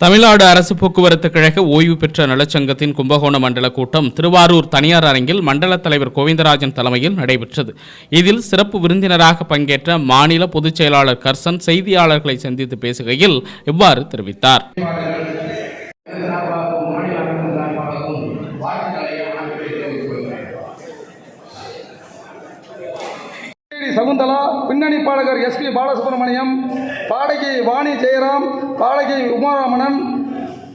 தமிழ்நாடு அரசு போக்குவரத்து கழக ஓய்வு பெற்ற நலச்சங்கத்தின் கும்பகோணம் மண்டல கூட்டம் திருவாரூர் தனியார் அரங்கில் மண்டல தலைவர் கோவிந்தராஜன் தலைமையில் நடைபெற்றது. இதில் சிறப்பு விருந்தினராக பங்கேற்ற மாநில பொதுச் செயலாளர் கர்சன் செய்தியாளர்களை சந்தித்து பேசுகையில் இவ்வாறு தெரிவித்தார். சகுந்தலா பின்னணி பாடகர் எஸ்பி பாலசுப்ரமணியம் பாடகி வாணி ஜெயராம் பாடகி உமாராமணன்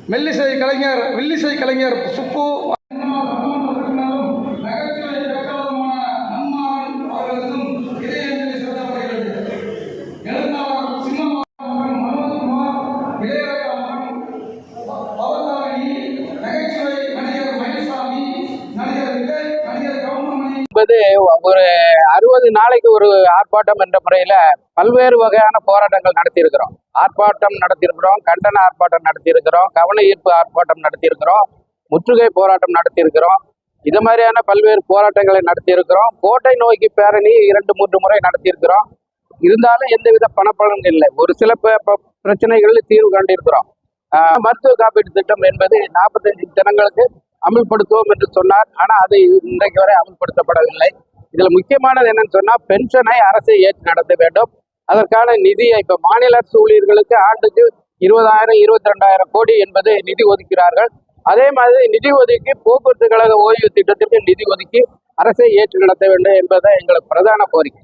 மெல்லிசை கலைஞர் வில்லிசை கலைஞர் சுப்பு என்பது ஒரு அறுபது நாளைக்கு ஒரு ஆர்ப்பாட்டம் என்ற முறையில பல்வேறு வகையான போராட்டங்கள் நடத்தியிருக்கிறோம். ஆர்ப்பாட்டம் நடத்தியிருக்கிறோம் கண்டன ஆர்ப்பாட்டம் நடத்தியிருக்கிறோம் கவன ஈர்ப்பு ஆர்ப்பாட்டம் நடத்தியிருக்கிறோம் முற்றுகை போராட்டம் நடத்தியிருக்கிறோம். இது மாதிரியான பல்வேறு போராட்டங்களை நடத்தியிருக்கிறோம். கோட்டை நோக்கி பேரணி இரண்டு மூன்று முறை நடத்தியிருக்கிறோம். இருந்தாலும் எந்தவித பணப்பலன் இல்லை. ஒரு சில பிரச்சனைகளில் தீர்வு கண்டிருக்கிறோம். ஆஹ் மருத்துவ காப்பீட்டு திட்டம் என்பது நாற்பத்தஞ்சு தினங்களுக்கு அமல்படுத்துவோம் என்று சொன்னார். ஆனால் அது இன்றைக்கு வரை அமல்படுத்தப்படவில்லை. இதுல முக்கியமானது என்னன்னு சொன்னா பென்ஷனை அரசு ஏற்று நடத்த வேண்டும். அதற்கான நிதியை இப்ப மாநில அரசு ஊழியர்களுக்கு ஆண்டுக்கு இருபதாயிரம் இருபத்தி ரெண்டாயிரம் கோடி என்பது நிதி ஒதுக்கிறார்கள். அதே மாதிரி நிதி ஒதுக்கி போக்குவரத்து கழக ஓய்வு திட்டத்திற்கு நிதி ஒதுக்கி அரசை ஏற்று நடத்த வேண்டும் என்பதை எங்களுக்கு பிரதான கோரிக்கை.